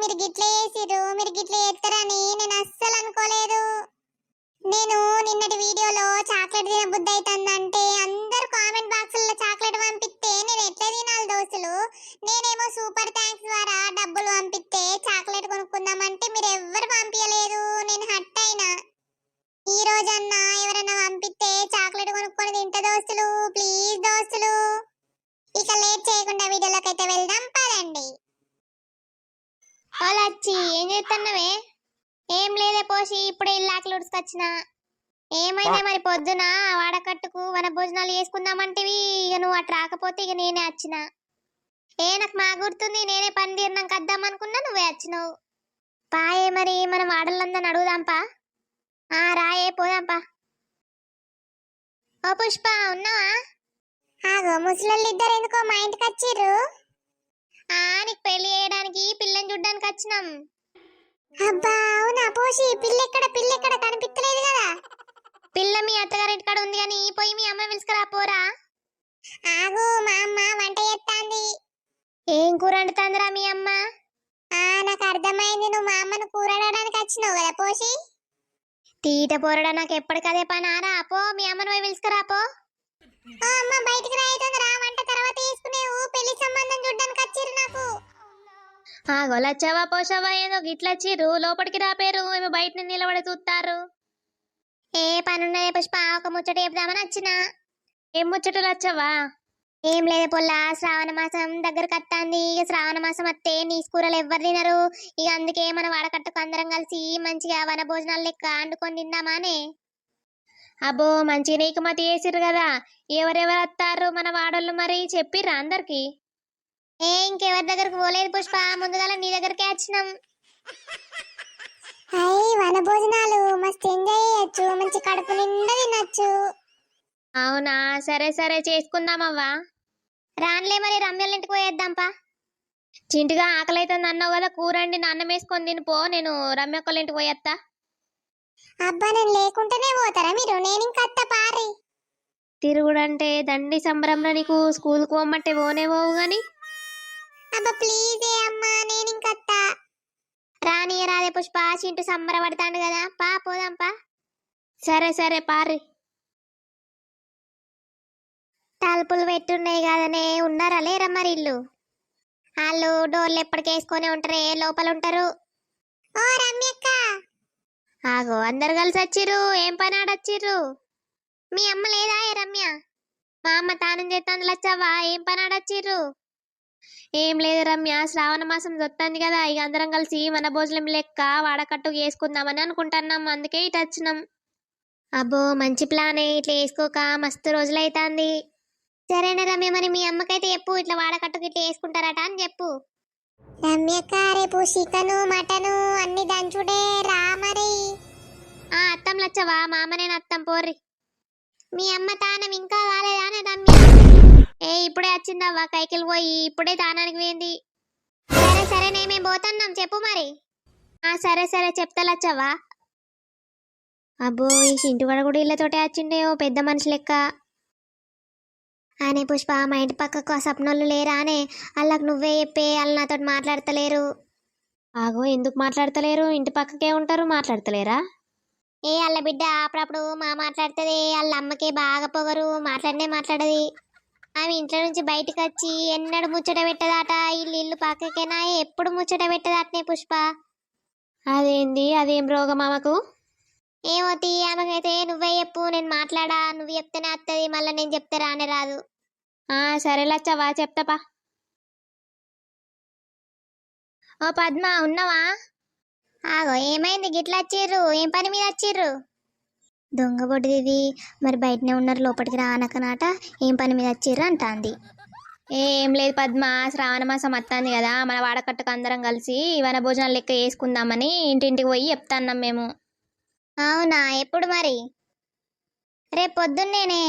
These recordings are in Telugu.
మీరు గిట్ల చేసిర్రు మీరు గిట్లే చేస్తారని నేను అస్సలు అనుకోలేదు. నేను నిన్నటి వీడియోలో చాక్లెట్ తిన బుద్ధి అవుతుందంటే అందరు కామెంట్ బాక్సుల్లో చాక్లెట్ పంపిస్తే నేను ఎట్లా తినాలి దోస్తులు? నేనేమో సూపర్ థ్యాంక్స్ ద్వారా డబ్బులు పంపిస్తే చాక్లెట్ కొనుక్కుందామంటే మీరు ఎవ్వరు పంపించలేదు నేను హట్ అయినా. ఈ రోజన్నా ఎవరైనా పంపిస్తే చాక్లెట్ కొనుక్కొని తింట దోస్తులు. ప్లీజ్ దోస్తులు. ఇక లేట్ చేయకుండా వీడియోలోకి అయితే వెళ్దాం పదండి. వచ్చి ఏం చేస్తున్నావే ఏం లేదే పోసి ఇప్పుడే ఇల్లాకలు ఉడుచుకొచ్చిన ఏమైంది మరి పొద్దున? వాడకట్టుకు వన భోజనాలు చేసుకుందామంటివి. ఇక నువ్వు అటు రాకపోతే ఇక నేనే వచ్చిన ఏ నాకు మా గుర్తుంది. నేనే పని తీరినాక వద్దాం అనుకున్నా నువ్వే వచ్చినావు పాయే మరి మనం ఆడలందని అడుగుదాంపా ఆ రాయే పోదాంపా ఓ పుష్ప ఉన్నావా? ఆగో ముసలోళ్ళు ఇద్దరు ఎందుకో మా ఇంటికి వచ్చిర్రు? ఆ నీకు పెళ్ళి చేయడానికి పిల్లని చూడ్డానికి వచ్చినాం. అబ్బా అవునా? పోసి పిల్ల ఎక్కడ పిల్ల ఎక్కడ కనిపించలేదు కదా? పిల్ల మీ అత్తగారింటి కాడ ఉంది కానీ పోయి మీ అమ్మ పిలుచుకురా పోరా. ఆగు మా అమ్మ వంట చేస్తాంది ఏం కూర వండుతాందిరా మీ అమ్మ? ఆ నాకు అర్థమైంది నువ్వు మా అమ్మను కూర వండడానికి వచ్చినావు కదా పోసి తీట పోరడా నాకు ఎప్పటికదే పని. ఆరా పో మీ అమ్మను పోయి పిలుచుకురా పో. అమ్మ బయటికి రాయితుంది రా. వంట తర్వాత తీసుకునేవు పెళ్ళి సంబంధం చూడడానికి వచ్చిర్రు నాకు. ఆ గొలచ్చవా పోషవా ఏదో గిట్లచ్చిర్రు లోపలికి రాపేరు ఏమో బయట నిలబడి చూస్తారు ఏ పనున్నదే పుష్ప? ఒక ముచ్చట చెప్దామని వచ్చిన. ఏం ముచ్చటలు వచ్చావా? ఏం లేదు పొల్ల. శ్రావణ మాసం దగ్గరకు వస్తుంది ఇక శ్రావణ మాసం వస్తే నీసు కూరలు ఎవ్వరు తినరు. ఇక అందుకే మన వాడకట్టుకు అందరం కలిసి మంచిగా వన భోజనాలు లెక్క వండుకొని తిందామానే అబ్బో మంచి నీకు మతి వేసిర్రు కదా. ఎవరెవరు వస్తారు మన వాడోళ్ళు మరి? చెప్పిర్రా అందరికి. ఏ ఇంకెవరి దగ్గరకు పోలేదు పుష్ప? ముందుగా నీ దగ్గరకే వచ్చినాం. అయ్యి వన భోజనాలు మస్తు ఎంజాయ్ చేయొచ్చు. మంచి కడుపు నిండా తినొచ్చు. అవునా? సరే సరే చేసుకుందామవ్వా. రాన్లే మరి రమ్యల ఇంటికి పోయేద్దాంపా చింటిగా ఆకలి అవుతుంది అన్నావు కదా కూరండి అన్నం వేసుకొని తినిపో. నేను రమ్యక్కల ఇంటికి పోయేత్తా. అబ్బా నేను లేకుంటేనే పోతారా మీరు? నేను ఇంకా అత్త పారి. తిరుగుడంటే దండి సంబరంలో నీకు స్కూల్కి పోమంటే పోనే పోవు గాని. అబ్బా ప్లీజ్ ఏ అమ్మా నేను ఇంకా అత్త. రాని రాదే పుష్ప చింటూ సంబరపడతాడు కదా. పా పోదాంపా సరే సరే పారి. తలుపులు పెట్టున్నాయి కదనే ఉన్నారా లేరా మరి ఇల్లు? వాళ్ళు డోర్లు ఎప్పటికేసుకొని ఉంటారే లోపల ఉంటారు? ఓ రమ్యక్క. ఆగో అందరు కలిసి వచ్చిర్రు. ఏం పని ఆడొచ్చిర్రు మీ అమ్మ లేదా ఏ రమ్య? మా అమ్మ తానం చేస్తాను లచ్చవ్వా ఏం పని ఆడొచ్చిర్రు ఏం లేదు రమ్య శ్రావణ మాసం వస్తుంది కదా. ఇక అందరం కలిసి మన భోజనం లెక్క వాడకట్టు వేసుకుందామని అనుకుంటున్నాం. అందుకే ఇటు వచ్చినాం. అబ్బో మంచి ప్లానే. ఇట్లా వేసుకోక మస్తు రోజులైతాంది. సరేనా రమ్య మరి మీ అమ్మకైతే చెప్పు. ఇట్లా వాడకట్టుకు ఇట్లా వేసుకుంటారట అని చెప్పు. రమ్యక్క రేపు చికెను మటను అన్ని దంచుడే రా మరి ఆ అత్తం లచ్చవా మామనే అత్తం పోర్రి. మీ అమ్మ తానం ఇంకా కాలేదానే రమ్య ఏ ఇప్పుడే వచ్చిందవ్వా కైకిలు పోయి ఇప్పుడే తానానికి పోయింది. సరే సరే మేము పోతున్నాం చెప్పు మరి. ఆ సరే సరే చెప్తా లచ్చవ్వా. అబ్బో ఈ ఇంటివాడ కూడా ఇళ్ళతోటే వచ్చిండే ఓ పెద్ద మనిషి లెక్క. అనే పుష్ప మా ఇంటి పక్కకు ఆ సప్నోళ్ళు లేరా అనే వాళ్ళకి నువ్వే చెప్పే వాళ్ళు నాతో మాట్లాడతలేరు. ఆగో ఎందుకు మాట్లాడతలేరు? ఇంటి పక్కకే ఉంటారు మాట్లాడతలేరా? ఏ వాళ్ళ బిడ్డ అప్పుడప్పుడు మా మాట్లాడుతుంది వాళ్ళ అమ్మకే బాగా పొగరు మాట్లాడనే మాట్లాడది. ఆమె ఇంట్లో నుంచి బయటకు వచ్చి ఎన్నడు ముచ్చట పెట్టదాట ఇల్లు ఇల్లు పక్కకేనా ఎప్పుడు ముచ్చట పెట్టదాటనే పుష్ప. అదేంది? అదేం రోగం ఆమెకు? ఏమోతి ఆమెకైతే నువ్వే చెప్పు నేను మాట్లాడా నువ్వు చెప్తేనే వస్తుంది మళ్ళీ నేను చెప్తే రానే రాదు. ఆ సరే లచ్చవా చెప్తాపా ఓ పద్మ ఉన్నావా? ఆగో ఏమైంది? గిట్లా వచ్చిర్రు ఏం పని మీద వచ్చిర్రు దొంగ బొడ్డిది మరి బయటనే ఉన్నారు లోపలికి రానకనాట ఏం పని మీద వచ్చిర్రు అంటాంది. ఏం లేదు పద్మ శ్రావణ మాసం వస్తుంది కదా మన వాడకట్టుకు అందరం కలిసి వన భోజనాలు లెక్క వేసుకుందామని ఇంటింటికి పోయి చెప్తాన్నాం మేము. అవునా? ఎప్పుడు మరి? రేపు పొద్దున్నేనే.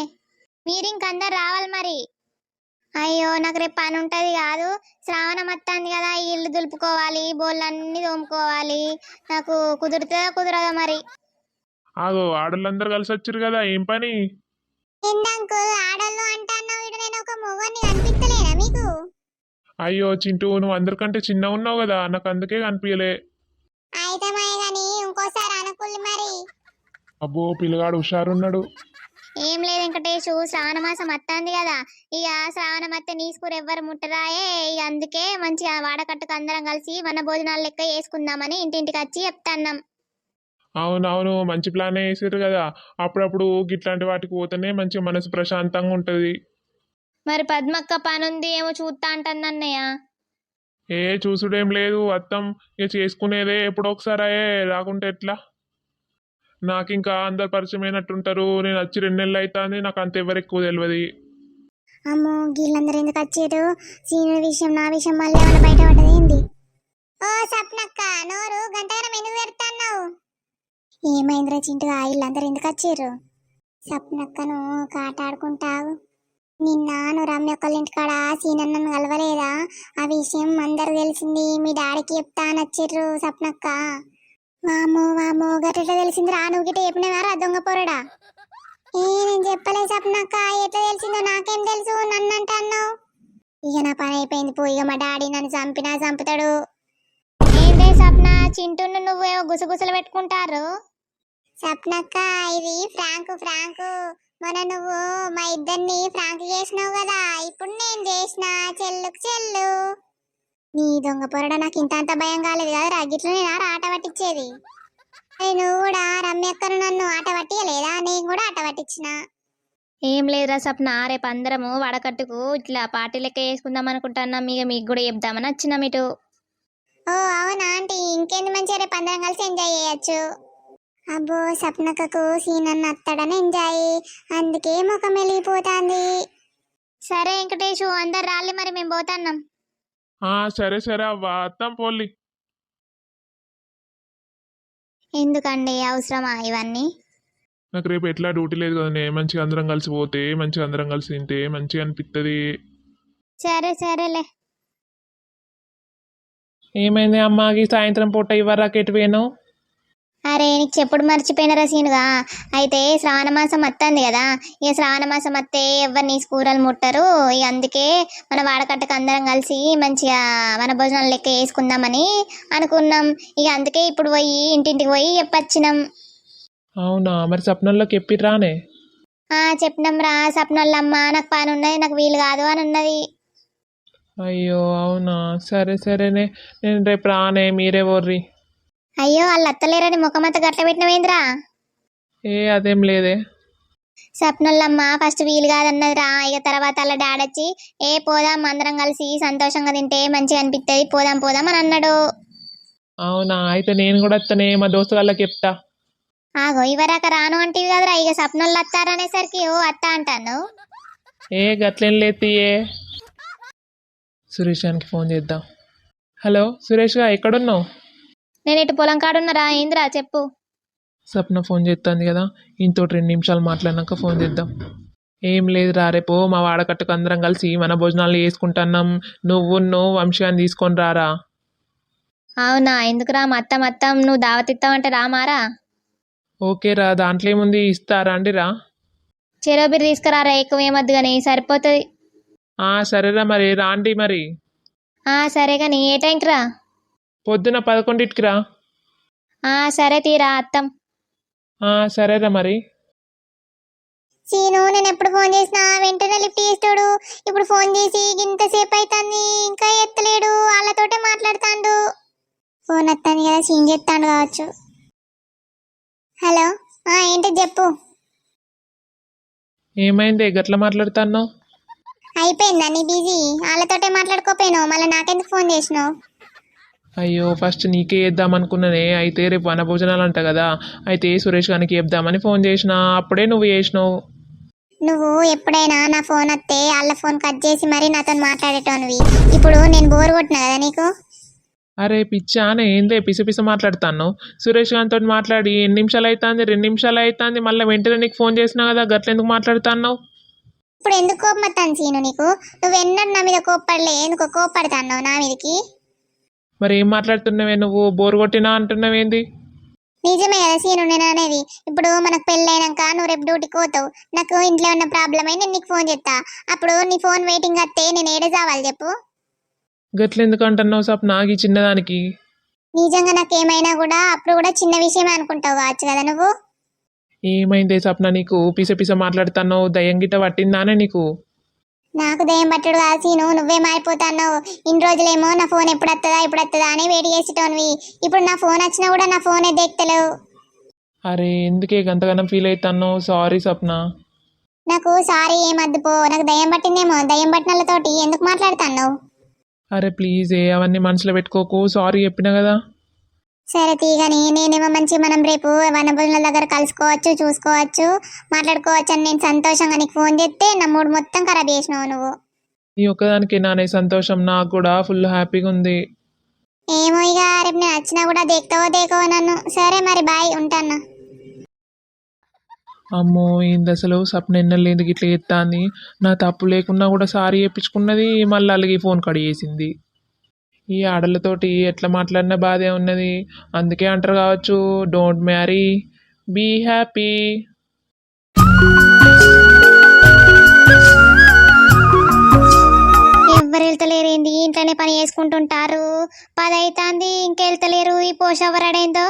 మీరు ఇంకందరు రావాలి మరి. అయ్యో నాకు రేపు పని ఉంటుంది కాదు. శ్రావణం వస్తుంది కదా ఇల్లు దులుపుకోవాలి బోళ్ళు అన్నీ తోముకోవాలి. నాకు కుదురుతుందో కుదరదో మరి? ఆగో ఆడోళ్ళందరూ కలిసి వచ్చారు కదా ఏం పని? ఇందాకు ఆడోళ్ళు అంటున్నావు ఇటు నేను ఒక మొగని కనిపిస్తలేనా మీకు? అయ్యో చింటూ నువ్వు అందరికంటే చిన్న ఉన్నావు కదా నాకు అందుకే కనిపించలే అయితే మాయ గాని ఇంకోసారి అనుకుల్లి మరి అబ్బో పిల్లగాడు హుషారున్నాడు. ఏం లేదు వెంకటేషు శ్రావణ మాసం వస్తుంది కదా. ఇక శ్రావణ మత్త నీసుకూర ఎవ్వరు ముట్టరాయే. ఇక అందుకే మంచిగా వాడకట్టుకు అందరం కలిసి వన భోజనాలు లెక్క వేసుకుందామని ఇంటింటికి వచ్చి చెప్తాన్నాం. అవునవును మంచి ప్లానే వేసారు కదా. అప్పుడప్పుడు గిట్లాంటి వాటికి పోతేనే మంచి మనసు ప్రశాంతంగా ఉంటుంది. మరి పద్మక్క పనుంది ఏమో చూస్తా అంటుంది అన్నయ్య. ఏ చూసుడేం లేదు అత్తం. ఇక చేసుకునేదే ఎప్పుడో ఒకసారి అయ్యే. రాకుంటే ఎట్లా? నాకు ఇంకా అందరు పరిచయం అయినట్టుంటారు నేను వచ్చి రెండు నెలలు అవుతుంది నాకు అంత ఎవరు ఎక్కువ తెలియదు అమ్మో వీళ్ళందరూ ఎందుకు వచ్చారు? సీనియర్ విషయం నా విషయం మళ్ళీ ఏమైనా బయట పడ్డది ఏంది? ఓ సప్నక్క నోరు గంటగరం ఎందుకు పెడతాన్నావు? ఏమైందిరా చింటుగా వీళ్ళందరూ ఎందుకు వచ్చారు? సప్నక్కను కాట ఆడుకుంటావు. నిన్న నువ్వు రమ్య ఒక్కళ్ళ ఇంటికాడ సీనన్నను కలవలేదా? ఆ విషయం అందరు తెలిసింది. మీ డాడీకి చెప్తా అని వచ్చిర్రు సప్నక్క వామో వామో గట్ల తెలిసింది రా. నువ్వు గిట్ట చెప్పినవారా దొంగ పొరడా. ఏ నేను చెప్పలే సప్నక్క ఎట్లా తెలిసిందో నాకేం తెలుసు? నన్ను అంటున్నావు ఇక నా పని అయిపోయింది పోయి ఇక మా డాడీ నన్ను చంపినా చంపుతాడు. ఏందే సప్న చింటూను నువ్వేవో గుసగుసలు పెట్టుకుంటారు? సప్నక్క ఇది ఫ్రాంక్ ఫ్రాంక్. మన నువ్వు మా ఇద్దరిని ఫ్రాంక్ చేసినావు కదా. ఇప్పుడు నేను చేసిన చెల్లుకు చెల్లు. నీ దొంగ పొరడ నాకు ఇంత అంత భయం కాలేదు కదా రగిట్లో నేను ఆట పట్టించేది. నేను కూడా రమ్యక్కను నన్ను ఆట పట్టియలేదా? నేను కూడా ఆట పట్టించిన. ఏం లేదురా సప్న రేపు అందరము వడకట్టుకు ఇట్లా పార్టీ లెక్క వేసుకుందాం అనుకుంటున్నాం ఇక మీకు కూడా చెప్దామని వచ్చినాం ఇటు ఓ అవునా ఆంటీ? ఇంకేంది మంచిగా రేపు అందరం కలిసి ఎంజాయ్ చేయొచ్చు? అబ్బో సప్నకకు సీనన్న అత్తడని ఎంజాయ్. అందుకే ముఖం వెలిగిపోతాంది సరే వెంకటేషు అందరు రాలి మరి మేము పోతున్నాం. సరే సరే అవ్వ అత్తం పోల్లి ఎందుకండి అవసరమా ఇవన్నీ? నాకు రేపు ఎట్లా డ్యూటీ లేదు కదనే మంచిగా అందరం కలిసి పోతే మంచిగా అందరం కలిసి తింటే మంచిగా అనిపిస్తుంది సరే సరేలే. ఏమైంది అమ్మాకి సాయంత్రం పూట ఇవ్వరాక ఎటు పోయాను అరే నీకు చెప్పుడు మర్చిపోయినరా సీనుగా? అయితే శ్రావణ మాసం వస్తుంది కదా. ఇక శ్రావణ మాసం వస్తే ఎవరిని కూరలు ముట్టరు. ఇక అందుకే మన వాడకట్టకు అందరం కలిసి మంచిగా మన భోజనాలు లెక్క వేసుకుందామని అనుకున్నాం. ఇక అందుకే ఇప్పుడు పోయి ఇంటింటికి పోయి చెప్పొచ్చినాం అవునా? మరి స్వప్నంలోకి ఎప్పిర్రానే? ఆ చెప్పినాం రా. సప్నోళ్ళమ్మ నాకు పని ఉన్నది నాకు వీలు కాదు అని ఉన్నది. అయ్యో అవునా? సరే సరేనే. నేను రేపు రానే మీరే వర్రి అయ్యో వాళ్ళు అత్తలేరని ముఖమంత గట్ల పెట్టినవేంద్రా? ఏ అదేం లేదే. సప్నోళ్ళమ్మ ఫస్ట్ వీలు కాదన్నది రా ఇక తర్వాత అలా డాడీ వచ్చి ఏ పోదాం అందరం కలిసి సంతోషంగా తింటే మంచిగా అనిపిస్తుంది పోదాం పోదాం అని అన్నాడు. అవునా? అయితే నేను కూడా వస్తానే మా దోస్తు వాళ్ళకి చెప్తా. ఆగో ఇవరాక రాను అంటే కదరా. ఇక సప్నోళ్ళు వస్తారనేసరికి ఓ అత్త అంటాను. ఏ గట్లేం లేతియే సురేషానికి ఫోన్ చేద్దాం. హలో సురేష్గా ఎక్కడున్నావు? నేను ఇటు పొలం కాడున్నారా ఏంద్రా చెప్పు. సప్న ఫోన్ చేస్తుంది కదా ఇంతో రెండు నిమిషాలు మాట్లాడినాక ఫోన్ చేద్దాం. ఏం లేదు రా రేపు మా వాడకట్టుకు అందరం కలిసి మన భోజనాలు వేసుకుంటున్నాం నువ్వు నువ్వు వంశీయాన్ని తీసుకొని రారా. అవునా ఎందుకురా మత్తం మత్తం నువ్వు దావత్ ఇస్తావంటే రామారా ఓకే రా దాంట్లో ఏముంది ఇస్తారా అండి రా. చెరోబిరి తీసుకురారా ఎక్కువ ఏమద్దు కానీ సరిపోతుంది. సరేరా మరి రాండి మరి. సరే కానీ ఏ టైంకి రా. పొద్దున పదకొండింటికి రా. ఆ సరే తీరా అత్తం. ఆ, సరేరా మరి. సీను నేను ఎప్పుడు ఫోన్ చేసినా వెంటనే లిఫ్ట్ చేస్తాడు ఇప్పుడు ఫోన్ చేసి ఇంతసేపు అవుతుంది ఇంకా ఎత్తలేడు వాళ్ళతోటే మాట్లాడుతాండు. ఫోన్ వస్తాను కదా సీన్ చేస్తాడు కావచ్చు. హలో ఆ ఏంటి చెప్పు. ఏమైంది గట్ల మాట్లాడుతున్నావు? అయిపోయిందా నీ బిజీ? వాళ్ళతోటే మాట్లాడుకోపోయినావు మళ్ళీ నాకెందుకు ఫోన్ చేసినావు? అయ్యో ఫస్ట్ నీకే వేద్దాం అనుకున్నానే. అయితే రేపు వన భోజనాలు అంట కదా. అయితే సురేష్ గారికి చెప్దామని ఫోన్ చేసిన. అప్పుడే నువ్వు చేసినావు. నువ్వు ఎప్పుడైనా నా ఫోన్ వస్తే వాళ్ళ ఫోన్ కట్ చేసి మరీ నాతో మాట్లాడేటోనివి. ఇప్పుడు నేను బోర్ కొట్టినా కదా నీకు? అరే పిచ్చానే. ఏందే పిస పిస మాట్లాడుతాను సురేష్ గారితో మాట్లాడి ఎన్ని నిమిషాలు అవుతుంది రెండు నిమిషాలు అవుతుంది మళ్ళీ వెంటనే నీకు ఫోన్ చేసినా కదా గట్ల ఎందుకు మాట్లాడుతున్నావు? ఇప్పుడు ఎందుకు కోపం వస్తాను సీను నీకు? నువ్వు ఎన్నడూ నా మీద కోప్పడలే. ఎందుకో కోప్పడతాను నా మీదకి? మరి ఏం మాట్లాడుతున్నావే నువ్వు? బోర్ కొట్టినా అంటున్నావేంది నిజమే కదా సీను నేను అనేది. ఇప్పుడు మనకు పెళ్ళైనాక నువ్వు రేపు డ్యూటీకి పోతావు. నాకు ఇంట్లో ఉన్న ప్రాబ్లం అయి నేను నీకు ఫోన్ చేస్తా. అప్పుడు నీ ఫోన్ వెయిటింగ్ వస్తే నేను ఏడే చావాలి చెప్పు? గట్లెందుకు అంటున్నావు సప్న ఈ చిన్నదానికి. నిజంగా నాకేమైనా కూడా అప్పుడు కూడా చిన్న విషయమే అనుకుంటావు కావచ్చు కదా నువ్వు? ఏమైందే సప్న నీకు? పిస పిస మాట్లాడుతున్నావు. దయ్యం గిట్ట పట్టిందానే నీకు? నాకు దయ్యం పట్టుడు కాదు సీను నువ్వే మారిపోతాన్నావు. ఇన్ని రోజులేమో నా ఫోన్ ఎప్పుడు వస్తుందా ఇప్పుడు వస్తుందా అని వెయిట్ చేసేటోనివి. ఇప్పుడు నా ఫోన్ వచ్చినా కూడా నా ఫోనే దేక్తలేవు. అరే ఎందుకే గంతగానం ఫీల్ అవుతున్నావు సారీ సప్న నాకు సారీ ఏమద్దు పో. నాకు దయ్యం పట్టిందేమో. దయ్యం పట్టినలతోటి ఎందుకు మాట్లాడుతున్నావు? అరే ప్లీజ్ ఏ అవన్నీ మనసులో పెట్టుకోకు. సారీ చెప్పినా కదా. సరే తీగని నేనేమో మంచి మనం రేపు వనభోజనాల దగ్గర కలుసుకోవచ్చు చూసుకోవచ్చు మాట్లాడుకోవచ్చు అని నేను సంతోషంగా నీకు ఫోన్ చేస్తే నా మూడు మొత్తం ఖరాబ్ చేసినావు నువ్వు. నీ ఒక్కదానికి నానే సంతోషం నాకు కూడా ఫుల్ హ్యాపీగా ఉంది. ఏమో ఇక రేపు నేను వచ్చినా కూడా దేక్తావో దేకవో నన్ను. సరే మరి బాయ్ ఉంటాను. అమ్మో ఏంది అసలు? సప్న ఎన్నెళ్ళేంది ఇట్లా ఎత్తాంది నా తప్పు లేకున్నా కూడా సారీ చెప్పించుకున్నది మళ్ళీ అలాగే ఫోన్ కడిగేసింది. ఈ ఆడలతోటి ఎట్లా మాట్లాడినా బాధే ఉన్నది. అందుకే అంటారు కావచ్చు డోంట్ మ్యారీ బీ హ్యాపీ ఎవ్వరు వెళ్తలేరేంది ఇంట్లోనే పని చేసుకుంటుంటారు. పది అవుతుంది ఇంకెళ్తలేరు. ఈ పోషవరాడేందో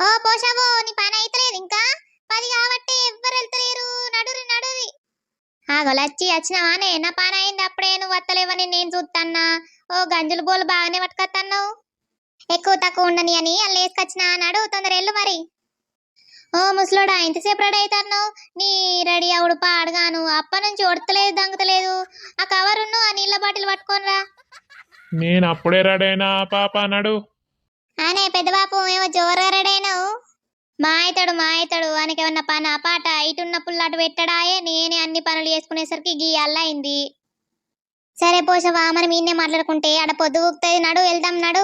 ఓ పోషవో నీ పని అయితలేదు ఇంకా? పది కాబట్టి ఎవ్వరు వెళ్తలేరు నడురి నడురి. ఆగొలచ్చి వచ్చినావానే నా పని అయింది అప్పుడే? నువ్వు వత్తలేవని నేను చూస్తాన్నా ఓ గంజులు బోలు బాగానే పట్టుకొత్తన్నావు. ఎక్కువ తక్కువ ఉండని అని అల్లు వేసుకొచ్చినా నడు తొందర ఎల్లు మరి. ఓ ముసలోడా ఇంతసేపు రెడీ అవుతున్నావు నీ రెడీ అవుడు పాడగాను. అప్ప నుంచి ఉడతలేదు దంగుతలేదు. ఆ కవరును ఆ నీళ్ళ బాటిల్ పట్టుకోనరా నేను అప్పుడే రెడైనా పాప అన్నాడు. ఆనే పెద్ద బాపు ఏమో జోరుగా రెడైనావు మా అయితాడు మా అయితాడు ఆయనకి పని? అపాట ఇటున్న పుల్లాట పెట్టడాయే నేనే అన్ని పనులు చేసుకునేసరికి గీ అయింది సరే పోషవా మనం ఈయనే మాట్లాడుకుంటే ఆడ పొద్దు ఊపుతుంది నడు వెళ్దాం నడు.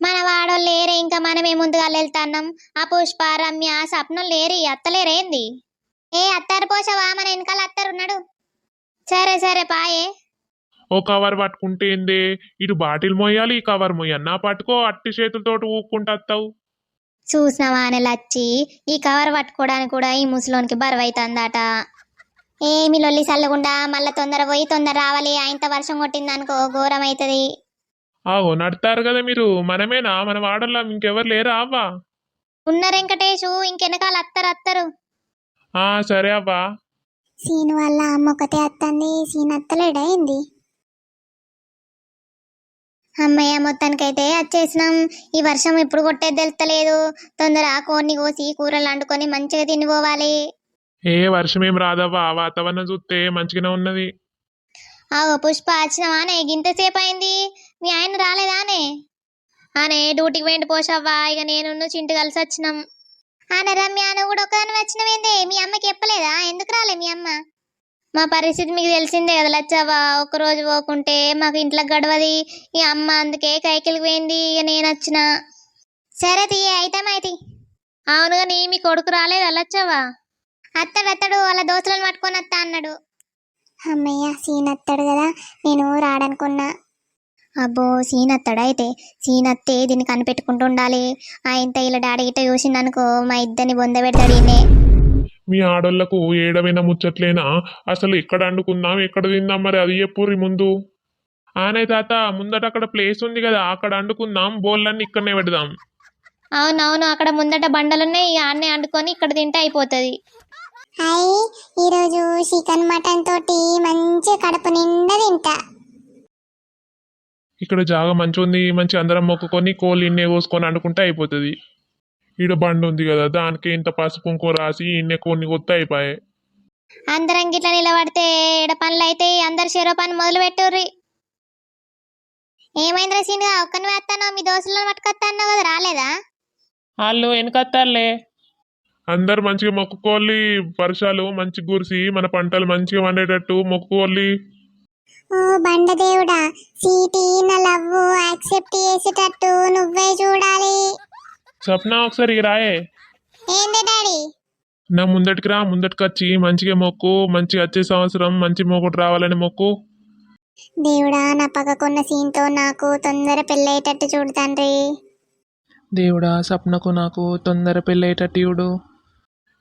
మన వాడోళ్ళు లేరే ఇంకా మనమే ముందుగా వెళ్తాన్నాం ఆ పుష్ప రమ్య సప్నం లేరు అత్తలేరేంది ఏ అత్తారు పోషవా మన వెనకాల అత్తారు సరే సరే పాయే. ఓ కవర్ పట్టుకుంటే ఏందే? ఇటు బాటిల్ మోయాలి ఈ కవర్ మోయన్నా పట్టుకో అట్టి చేతులతోటి ఊక్కుంటూ వస్తావు చూసినావా అని లచ్చి? ఈ కవర్ పట్టుకోవడానికి కూడా ఈ ముసలోనికి బరువైతుందట. ఏమి లొల్లి చల్లకుండా మళ్ళా తొందర పోయి తొందర రావాలి. ఆయంత వర్షం కొట్టిందనుకో ఘోరం అవుతుంది ఆగో నడతారు కదా మీరు. మనమేనా? మన వాడల్లో ఇంకెవరు లేరా అవ్వా? ఉన్న వెంకటేషు ఇంకెనకాల అత్తరు అత్తరు. ఆ సరే అవ్వా. సీన్ వల్ల అమ్మ ఒకతే అత్తంది. సీన్ అత్తలేడైంది అమ్మయ్య మొత్తానికైతే వచ్చేసినాం ఈ వర్షం ఎప్పుడు కొట్టేది తెలుస్తలేదు తొందర కోడిని కోసి కూరలు వండుకొని మంచిగా తినిపోవాలి. ఏ వర్షం ఏం రాదవ్వా వాతావరణం చూస్తే మంచిగానే ఉన్నది. ఆగో పుష్ప వచ్చినవానే గింతసేపు అయింది మీ ఆయన రాలేదానే ఆనే డ్యూటీకి వెండి పోషవ్వా. ఇక నేను చింటు కలిసి వచ్చినాం. ఆన రమ్య నువ్వు కూడా ఒకదాని వచ్చినవేందే? మీ అమ్మకి చెప్పలేదా? ఎందుకు రాలే మీ అమ్మ? మా పరిస్థితి మీకు తెలిసిందే కదా లచ్చవ్వా. ఒక రోజు పోకుంటే మాకు ఇంట్లో గడవది. ఈ అమ్మ అందుకే కైకిలికి పోయింది. ఇక నేను వచ్చిన. సరే తీయ అయితమైతి అవునుగా నీ మీ కొడుకు రాలేదు లచ్చవ్వా? అత్తడు అత్తడు వాళ్ళ దోస్తులను పట్టుకొని వస్తా అన్నాడు. అమ్మయ్య సీన్ అత్తాడు కదా. నేను రాడనుకున్నా. అబ్బో సీన్ అత్తాడు అయితే? సీన్ అత్తే దీన్ని కనిపెట్టుకుంటూ ఉండాలి. ఆ ఇంత ఇలా డాడీ గిట్ట చూసిందనుకో మా ఇద్దరిని బొంద పెడతాడు ఈయనే మీ ఆడోళ్ళకు ఏడవైన ముచ్చట్లేనా? అసలు ఎక్కడ వండుకుందాం ఎక్కడ తిందాం మరి? అది చెప్పుర్రి ముందు? ఆనే తాత ముందట అక్కడ ప్లేస్ ఉంది కదా అక్కడ వండుకుందాం బోళ్ళన్నీ ఇక్కడనే పెడదాం. అవునవును అక్కడ ముందట బండలున్నాయి ఇక ఆడనే వండుకొని ఇక్కడ తింటే అయిపోతుంది. హాయ్ ఈరోజు చికెన్ మటన్ తోటి మంచి కడుపు నిండా తింటా. ఇక్కడ జాగా మంచి ఉంది మంచి అందరం మొక్కుకొని కోళ్ళు ఇన్నే కోసుకొని వండుకుంటే అయిపోతుంది. ఈడ బండి ఉంది కదా దానికి ఇంత పసుపు కుంకుమ రాసి ఇన్నే కొన్ని కొత్త అయిపోయాయి అందరం గిట్ల నిలబడితే ఎడ పనులు అయితే అందరు చెరో పని మొదలు పెట్టుర్రి ఏమైందిరా సీన్గా ఒక్కని వేస్తానో మీ దోస్తులను పట్టుకొస్తాను కదా రాలేదా? వాళ్ళు వెనకత్తారులే. అందరు మంచిగా మొక్కుకోవాలి వర్షాలు మంచి కురిసి మన పంటలు మంచిగా వండేటట్టు మొక్కుకోవాలి. ఓ బండదేవుడా సీటీ నా లవ్వు యాక్సెప్ట్ చేసేటట్టు నువ్వే చూడాలి. సప్న ఒకసారి రాయే ఏంది డాడీ? నా ముందటికి రా ముందటికి వచ్చి మంచిగా మొక్కు మంచిగా వచ్చే సంవత్సరం మంచి మొక్కుడు రావాలని మొక్కు. దేవుడా నా పక్కకున్న సీన్తో నాకు తొందర పెళ్ళయ్యేటట్టు చూడు తండ్రి. దేవుడా సప్నకు నాకు తొందర పెళ్ళేటట్టు ఇవుడు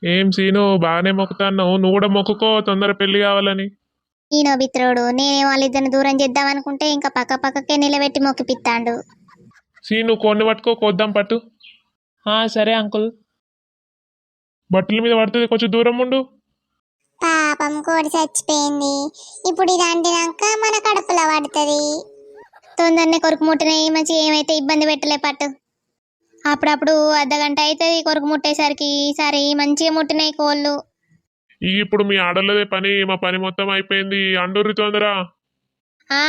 ఏం సీను బాగానే మొక్కుతాన్నావు. నువ్వు కూడా మొక్కుకో తొందర పెళ్ళి కావాలని. ఈయనో బిత్రోడు నేనే వాళ్ళిద్దరిని దూరం చేద్దాం అనుకుంటే ఇంకా పక్క పక్కకే నిలబెట్టి మొక్కిపిత్తాండు. సీను కొన్ని పట్టుకో కొద్దాం పట్టు. సరే అంకుల్. బట్టల మీద పడుతుంది కొంచెం దూరం ఉండు. పాపం కోడి చచ్చిపోయింది. ఇప్పుడు ఇది అంటినాక మన కడుపులో పడుతుంది. తొందరనే కొరుకు ముట్టినాయి మంచి ఏమైతే ఇబ్బంది పెట్టలే పట్టు. అప్పుడప్పుడు అర్ధ గంట అవుతుంది కొరుకు ముట్టేసరికి ఈసారి మంచిగా ముట్టినాయి కోళ్ళు. ఇప్పుడు మీ ఆడలదే పని మా పని మొత్తం అయిపోయింది. అండుర్రి తొందర.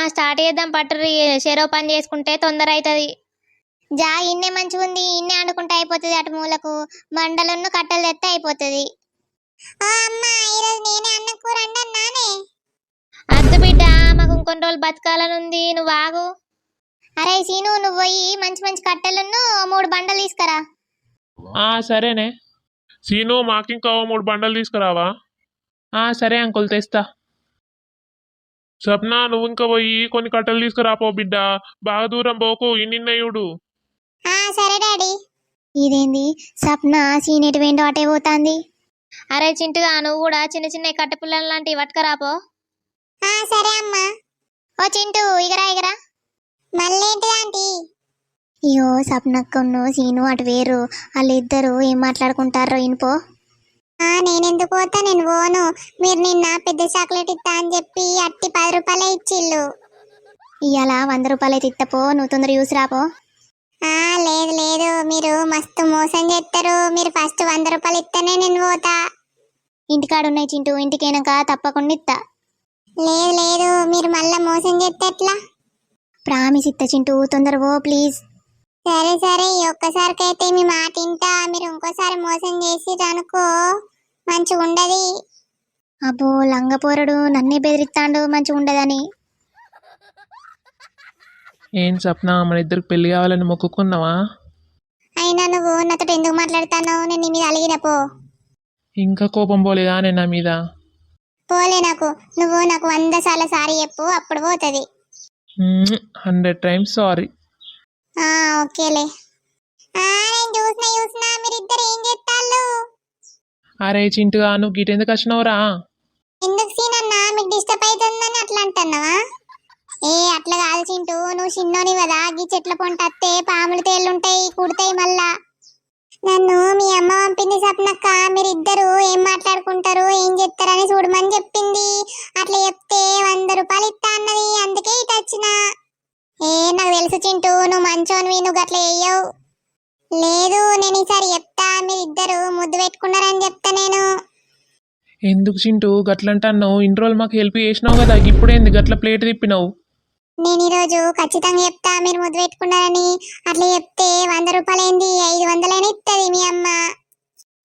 స్టార్ట్ చేద్దాం పట్టుర్రి. చెరో పని చేసుకుంటే తొందర అవుతుంది జా ఇన్నే మంచిగా ఉంది ఇన్నే అనుకుంటే అయిపోతుంది అటు మూలకు. బండలున్న కట్టెలు తెస్తే అయిపోతుంది. అమ్మా ఈరోజు నేనే అన్న కూర నానే అద్దు బిడ్డ మాకు ఇంకొన్ని రోజులు బతకాలని ఉంది నువ్వు ఆగు. అరే సీను నువ్వు పోయి మంచి మంచి కట్టెలున్ను మూడు బండలు తీసుకురా. ఆ, సరేనే. సీను మాకింకా మూడు బండలు తీసుకురావా? ఆ, సరే అంకుల్ తెస్తా. సప్న నువ్వు ఇంకా పోయి కొన్ని కట్టెలు తీసుకురాపో బిడ్డ. బాగా దూరం పోకు ఇన్నిన్నయుడు ఆ సరే డాడీ. ఇదేంది? సప్న సీనేటి వెంటో అటే పోతాంది. అరే చింటుగా నువ్వు కూడా చిన్న చిన్న కట్టె పుల్లలు లాంటివి పట్టుకరాపో ఆ సరే అమ్మా. ఓ చింటూ ఇగరా ఇగరా. మళ్ళేంటిది ఆంటీ? అయ్యో సప్నక్కను సీను అటు వేరు వాళ్ళిద్దరు ఏం మాట్లాడుకుంటారో ఇనుపో నేనెందుకు పోతా? నేను పోను. మీరు నిన్న పెద్ద చాక్లెట్ ఇస్తా అని చెప్పి అట్టి పది రూపాయలే ఇచ్చిళ్ళు. ఇవాళ వంద రూపాయలు అయితే ఇత్తపో నువ్వు తొందర చూసి రాపో లేదు లేదు. మీరు మస్తు మోసం చేస్తారు మీరు ఫస్ట్ వంద రూపాయలు ఇస్తేనే నేను పోతా. ఇంటికాడ ఉన్నాయి చింటూ ఇంటికైనాక తప్పకుండా ఇస్తా లేదు లేదు. మీరు మళ్ళా మోసం చేస్తే ఎట్లా? ప్రామిస్ ఇత్త చింటూ తొందర పో ప్లీజ్. సరే సరే. ఈ ఒక్కసారికైతే మీ మాట ఇంటా. మీరు ఇంకోసారి మోసం చేసి అనుకో మంచిగా ఉండదు అబ్బో లంగపోరడు నన్నే బెదిరిస్తాడు మంచిగా ఉండదని ఏం సప్న మన ఇద్దరికి పెళ్ళి కావాలని మొక్కుకున్నావా? అయినా నువ్వు నాతో ఎందుకు మాట్లాడతాను నేను నీ మీద అలిగిన పో. ఇంకా కోపం పోలేదా నేను నా మీద? పోలే నాకు. నువ్వు నాకు వంద సార్లు సారీ చెప్పు అప్పుడు పోతుంది. Hundred times sorry. ఓకేలే. ఆ నేను చూసిన చూసిన మీరిద్దరు ఏం చేస్తాళ్ళు అరే చింటుగా నువ్వు గిట్ ఎందుకు వచ్చినావురా? ఎందుకు సీనన్నా? మీకు డిస్టర్బ్ అవుతుందని అట్లా అంటున్నావా? ఏ అట్లా కాదు చింటూ నువ్వు చిన్నోని కదా గీ చెట్ల పొంట అత్తే పాములు తేళ్ళుంటాయి కుడతాయి మళ్ళా. నన్ను మీ అమ్మ పంపింది సప్నక్క మీరిద్దరు ఏం మాట్లాడుకుంటారు ఏం చెప్తారని చూడమని చెప్పింది. అట్లా చెప్తే వంద రూపాయలు ఇస్తా అన్నది అందుకే ఇటు వచ్చిన. ఏ నాకు తెలుసు చింటూ నువ్వు మంచోనివి నువ్వు అట్లా వేయవు లేదు నేను ఈసారి చెప్తా మీరిద్దరు ముద్దు పెట్టుకున్నారని చెప్తా నేను. ఎందుకు చింటూ గట్లంటావు ఇన్ని రోజులు మాకు హెల్ప్ చేసినావు కదా ఇప్పుడేంది గట్ల ప్లేట్ తిప్పినావు? నేను ఈరోజు ఖచ్చితంగా చెప్తా మీరు ముద్దు పెట్టుకున్నారని. అట్లా చెప్తే వంద రూపాయలైంది? ఐదు వందలైనా ఇస్తుంది మీ అమ్మ.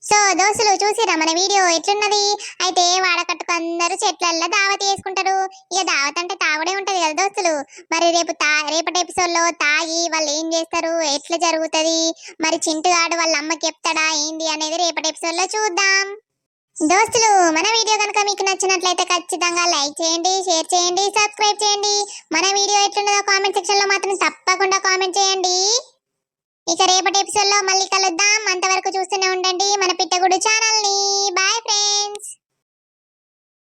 సో దోస్తులు చూసిరా మన వీడియో ఎట్లున్నది? అయితే వాడకట్టుకు అందరూ చెట్లల్లో దావత్ చేసుకుంటారు. ఇక దావత్ అంటే తాగుడే ఉంటది కదా దోస్తులు. మరి రేపు తా రేపటి ఎపిసోడ్లో తాగి వాళ్ళు ఏం చేస్తారు? ఎట్లా జరుగుతది? మరి చింటుగాడు వాళ్ళ అమ్మకి చెప్తాడా? ఏంది అనేది రేపటి ఎపిసోడ్లో చూద్దాం. దోస్తులు మన వీడియో కనుక మీకు నచ్చినట్లయితే ఖచ్చితంగా లైక్ చేయండి షేర్ చేయండి సబ్స్క్రైబ్ చేయండి. మన వీడియో ఎట్లుండదో కామెంట్ సెక్షన్లో మాత్రం తప్పకుండా కామెంట్ చేయండి. ఇక రేపటి ఎపిసోడ్లో మళ్ళీ కలుద్దాం. అంతవరకు చూస్తూనే ఉండండి మన పిట్టగుడు ఛానల్ని. Bye friends.